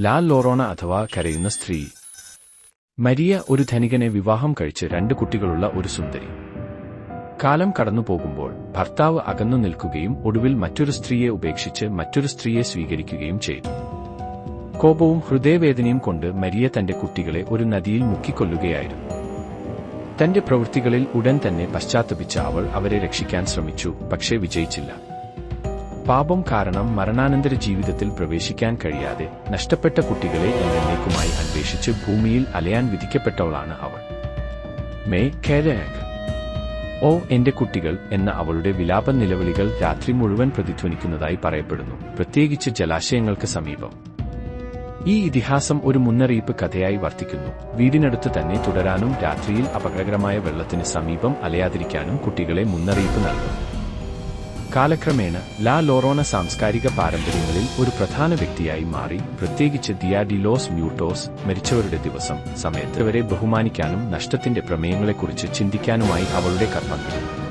ലാ ലോറോണ അഥവാ കരയുന്ന സ്ത്രീ. മരിയ ഒരു ധനികനെ വിവാഹം കഴിച്ച് രണ്ട് കുട്ടികളുള്ള ഒരു സുന്ദരി. കാലം കടന്നു പോകുമ്പോൾ ഭർത്താവ് അകന്നു നിൽക്കുകയും ഒടുവിൽ മറ്റൊരു സ്ത്രീയെ ഉപേക്ഷിച്ച് മറ്റൊരു സ്ത്രീയെ സ്വീകരിക്കുകയും ചെയ്തു. കോപവും ഹൃദയവേദനയും കൊണ്ട് മരിയ തന്റെ കുട്ടികളെ ഒരു നദിയിൽ മുക്കിക്കൊല്ലുകയായിരുന്നു. തന്റെ പ്രവൃത്തികളിൽ ഉടൻ തന്നെ പശ്ചാത്തപിച്ച അവൾ അവരെ രക്ഷിക്കാൻ ശ്രമിച്ചു പക്ഷേ വിജയിച്ചില്ല. പാപം കാരണം മരണാനന്തര ജീവിതത്തിൽ പ്രവേശിക്കാൻ കഴിയാതെ നഷ്ടപ്പെട്ട കുട്ടികളെ എന്നേക്കുമായി അന്വേഷിച്ച് ഭൂമിയിൽ അലയാൻ വിധിക്കപ്പെട്ടവളാണ് അവൾ. മേ കേരയാങ്ക് ഓ എന്റെ കുട്ടികൾ എന്ന അവളുടെ വിലാപ നിലവിളികൾ രാത്രി മുഴുവൻ പ്രതിധ്വനിക്കുന്നതായി പറയപ്പെടുന്നു. പ്രത്യേകിച്ച് ജലാശയങ്ങൾക്ക് സമീപം. ഈ ഇതിഹാസം ഒരു മുന്നറിയിപ്പ് കഥയായി വർത്തിക്കുന്നു. വീടിനടുത്ത് തന്നെ തുടരാനും രാത്രിയിൽ അപകടകരമായ വെള്ളത്തിന് സമീപം അലയാതിരിക്കാനും കുട്ടികളെ മുന്നറിയിപ്പ് നൽകുന്നു. കാലക്രമേണ ലാ ലോറോണ സാംസ്കാരിക പാരമ്പര്യങ്ങളിൽ ഒരു പ്രധാന വ്യക്തിയായി മാറി. പ്രത്യേകിച്ച് ദിയാഡിലോസ് മ്യൂട്ടോസ് മരിച്ചവരുടെ ദിവസം സമയത്ത് വരെ ബഹുമാനിക്കാനും നഷ്ടത്തിന്റെ പ്രമേയങ്ങളെക്കുറിച്ച് ചിന്തിക്കാനുമായി അവളുടെ കർമ്മങ്ങൾ.